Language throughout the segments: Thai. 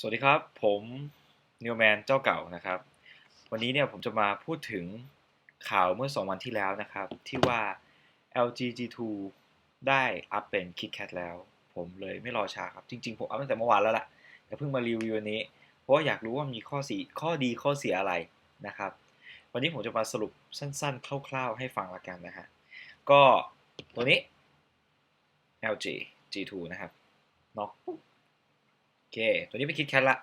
สวัสดีครับ ผมนิวแมนเจ้าเก่านะครับ วันนี้เนี่ยผมจะมาพูดถึงข่าวเมื่อ 2 วันที่แล้วนะครับ ที่ว่า LG G2 ได้อัพเป็น KitKat แล้ว ผมเลยไม่รอช้าครับ จริงๆ ผมอัพตั้งแต่เมื่อวานแล้วล่ะแต่เพิ่งมารีวิววันนี้ เพราะว่าอยากรู้ว่ามีข้อสีข้อดีข้อเสียอะไรนะครับ วันนี้ผมจะมาสรุปสั้นๆ คร่าวๆ ให้ฟังละกันนะฮะก็ตัวนี้ LG G2 นะครับน็อกปุ๊บ เค ตัวนี้เป็นคิดแคทละ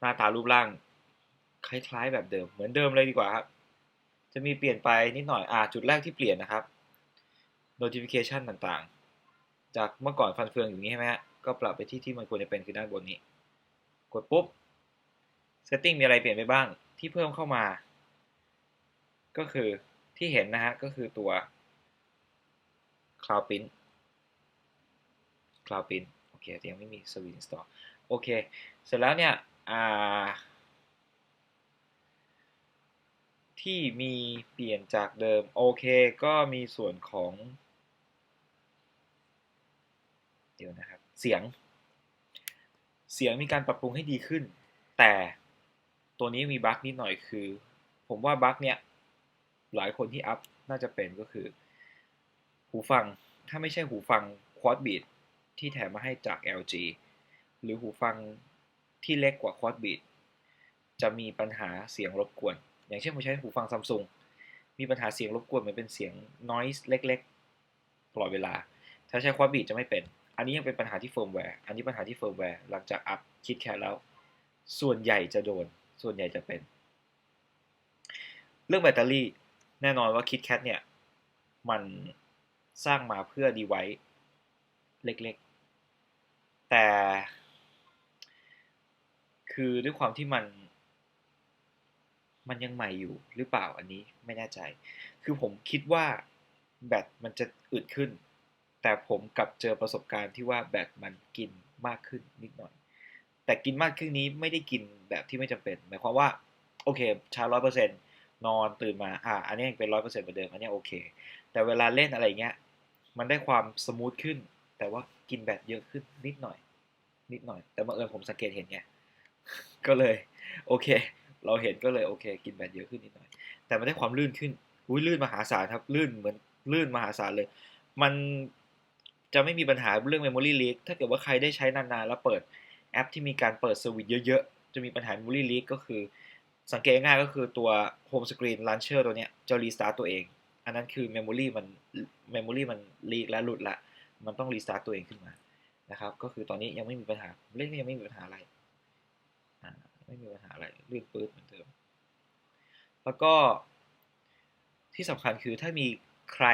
หน้าตารูปร่าง คล้ายๆแบบเดิม เหมือนเดิมเลยดีกว่าครับ จะมีเปลี่ยนไปนิดหน่อย อ่า จุดแรกที่เปลี่ยนนะครับ notification ต่างๆ จากเมื่อก่อนฟันเฟืองอย่างนี้ใช่ไหมฮะ ก็ปรับไปที่ที่มันควรจะเป็นคือด้านบนนี้ กดปุ๊บ setting มีอะไรเปลี่ยนไปบ้าง ที่เพิ่มเข้ามา ก็คือที่เห็นนะฮะ ก็คือตัว cloud print cloud print เคแต่ยังไม่มี Swift install โอเค เสร็จแล้วเนี่ยที่มีเปลี่ยนจากเดิม โอเค ก็มีส่วนของ เดี๋ยวนะครับ เสียง เสียงมีการปรับปรุงให้ดีขึ้น แต่ตัวนี้มีบั๊กนิดหน่อยคือ ผมว่าบั๊กเนี่ย หลายคนที่อัพน่าจะเป็นก็คือ หูฟังถ้าไม่ใช่หูฟัง Quad Beat ที่แถมมาให้จาก LG หรือหูฟังที่เล็กกว่า Quad Beat จะมีปัญหาเสียงรบกวน อย่างเช่นผมใช้หูฟังซัมซุงมีปัญหาเสียงรบกวนเหมือนเป็นเสียง noise เล็กๆตลอดเวลา ถ้าใช้ Quad Beat จะไม่เป็น อันนี้ยังเป็นปัญหาที่เฟิร์มแวร์ อันนี้ปัญหาที่เฟิร์มแวร์ หลังจากอัพคิดแค่แล้ว ส่วนใหญ่จะโดน ส่วนใหญ่จะเป็น เรื่องแบตเตอรี่ แน่นอนว่า KitKat เนี่ย มันสร้างมาเพื่อดีไวซ์เล็กๆ แต่ คือด้วยความที่มัน มันยังใหม่อยู่หรือเปล่าอันนี้ไม่แน่ใจ คือผมคิดว่าแบตมันจะอึดขึ้น แต่ผมกลับเจอประสบการณ์ที่ว่าแบตมันกินมากขึ้นนิดหน่อย แต่กินมากขึ้นนี้ไม่ได้กินแบบที่ไม่จำเป็น หมายความว่า โอเคชาร์จร้อยเปอร์เซ็นต์นอนตื่นมา อ่า อันนี้ยังเป็นร้อยเปอร์เซ็นต์เหมือนเดิม อันนี้โอเค แต่เวลาเล่นอะไรเงี้ย มันได้ความสมูทขึ้น แต่ว่ากินแบตเยอะขึ้นนิดหน่อย นิดหน่อย แต่บังเอิญผมสังเกตเห็นไง ก็เลย โอเค เราเห็นก็เลยโอเค กินแบตเยอะขึ้นนิดหน่อย แต่มันได้ความลื่นขึ้น อุ้ยลื่นมหาศาลครับ ลื่นเหมือนลื่นมหาศาลเลย มันจะไม่มีปัญหาเรื่อง Memory Leak ถ้าเกิดว่าใครได้ใช้นานๆ แล้วเปิดแอปที่มีการเปิดสวิตเยอะๆ จะมีปัญหา Memory Leak ก็คือ สังเกตง่ายก็คือตัว Home Screen Launcher ตัวเนี้ยจะรีสตาร์ตตัวเอง อันนั้นคือ Memory มัน Memory มันลีกและหลุดละ มันต้องรีสตาร์ตตัวเองขึ้นมานะครับ ก็คือตอนนี้ยังไม่มีปัญหาเล่นก็ยังไม่มีปัญหาอะไรไม่มีปัญหาอะไรลื่นปื๊ดเหมือนเดิมแล้วก็ที่สำคัญคือถ้ามีใคร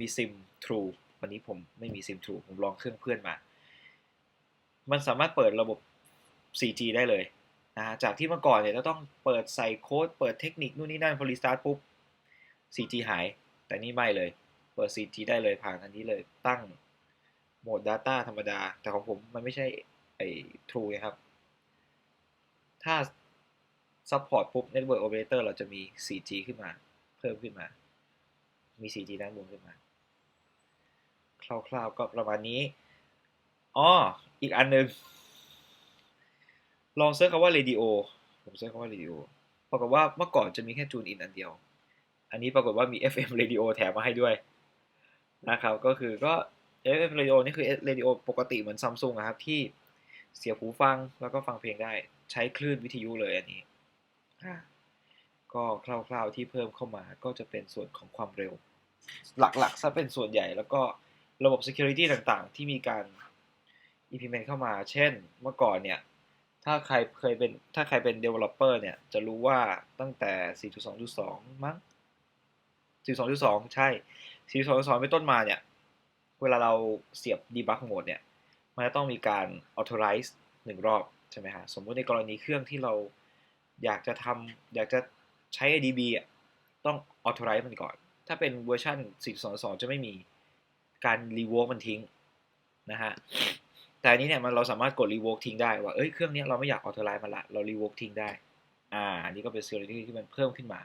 มีซิม True วันนี้ผมไม่มีซิม True ผมลองเครื่องเพื่อนมา มันสามารถเปิดระบบ 4G ได้เลยนะจากที่เมื่อก่อนเนี่ยจะต้องเปิดใส่โค้ด เปิดเทคนิคนู่นนี่นั่นพอรีสตาร์ทปุ๊บ 4G หาย แต่นี่ไม่เลย เปิด 4G ได้เลยผ่านอันนี้เลยตั้ง หมด Data ธรรมดา แต่ของผมมันไม่ใช่ไอ้ True นะครับ ถ้า Support ปุ๊บ Network Operator เราจะมี 4G ขึ้นมา เพิ่มขึ้นมา มี 4G ด้านบนขึ้นมา คร่าวๆก็ประมาณนี้ อ๋อ อีกอันนึงลองเซิร์ชคำว่า radio ผมเซิร์ชคำว่า radio ปรากฏว่าเมื่อก่อนจะมีแค่จูนอินอันเดียว อันนี้ปรากฏว่ามี FM radio แถมมาให้ด้วยนะครับ ก็คือก็ FM radio นี่คือ radio ปกติเหมือนซัมซุงครับ ที่เสียบหูฟังแล้วก็ฟังเพลงได้ใช้คลื่นวิทยุเลยอันนี้ ก็คร่าวๆที่เพิ่มเข้ามาก็จะเป็นส่วนของความเร็ว หลักๆซะเป็นส่วนใหญ่แล้วก็ระบบ security ต่างๆ ที่มีการ implement เข้ามา เช่นเมื่อก่อนเนี่ย ถ้าใครเคยเป็นถ้าใครเป็น developer เนี่ย จะรู้ว่าตั้งแต่ 4.2.2 มั้ง 4.2.2 ใช่ 4.2.2 เป็นต้นมาเนี่ย เวลาเราเสียบ debug mode เนี่ย มันจะต้องมีการ authorize หนึ่งรอบ ใช่ไหมฮะ สมมุติในกรณีเครื่องที่เราอยากจะทำอยากจะใช้ ADB อะต้อง authorize มันก่อน ถ้าเป็นเวอร์ชัน4.2.2 จะไม่มีการ revoke มันทิ้งนะฮะ แต่อันนี้เนี่ยมันเราสามารถกด revoke ทิ้งได้ว่า เอ้ย เครื่องนี้เราไม่อยาก authorize มันละ เรา revoke ทิ้งได้ อ่าอันนี้ก็เป็น security ที่มันเพิ่มขึ้นมา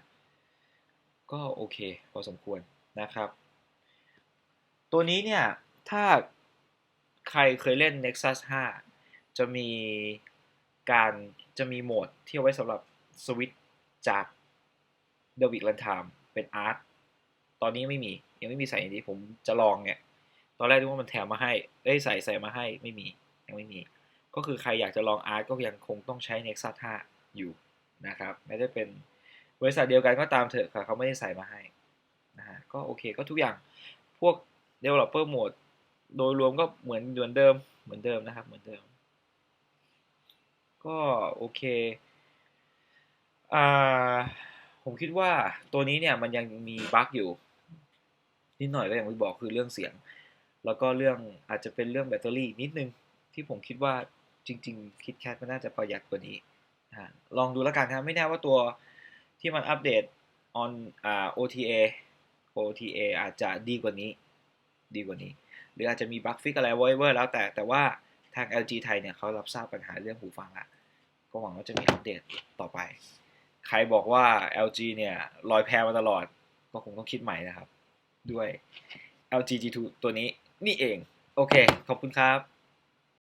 ก็โอเค พอสมควรนะครับ ตัวนี้เนี่ย ถ้าใครเคยเล่น Nexus 5 จะมีการจะมีโหมดที่เอาไว้สำหรับสวิตจากเดวิดลันทามเป็นอาร์ตตอนนี้ไม่มี ยังไม่มีใส่ในนี้ผมจะลองเนี่ย ตอนแรกนึกว่ามันแถมมาให้ได้ใส่ใส่มาให้ไม่มี ยังไม่มี ก็คือใครอยากจะลองอาร์ตก็ยังคงต้องใช้ Nexus 5 อยู่นะครับ ไม่ได้เป็นบริษัทเดียวกันก็ตามเถอะค่ะเขาไม่ได้ใส่มาให้นะฮะก็โอเคก็ทุกอย่างพวก developer mode โดยรวมก็เหมือนเหมือนเดิมเหมือนเดิมนะครับ เหมือนเดิม ก็โอเคอ่าผมคิดว่าตัวนี้เนี่ยมันยังมีบั๊กอยู่ นิดหน่อยก็อย่างที่บอกคือเรื่องเสียง แล้วก็เรื่องอาจจะเป็นเรื่องแบตเตอรี่นิดนึง ที่ผมคิดว่าจริง ๆ คิดแคทมันน่าจะประหยัดกว่านี้ลองดูแล้วกันครับไม่แน่ว่าตัวที่มันอัปเดต on อ่า OTA OTA อาจจะดีกว่านี้ ดีกว่านี้ หรืออาจจะมีบั๊กฟิกอะไรไว้เวอร์แล้วแต่แต่ว่าทาง LG ไทยเนี่ยเขารับทราบปัญหาเรื่องหูฟังละก็หวังว่าจะมีอัปเดตต่อไป ใครบอกว่า LG เนี่ยลอยแพมาตลอด ก็คงต้องคิดใหม่นะครับ ด้วย LG G2 ตัวนี้นี่เอง โอเค ขอบคุณครับ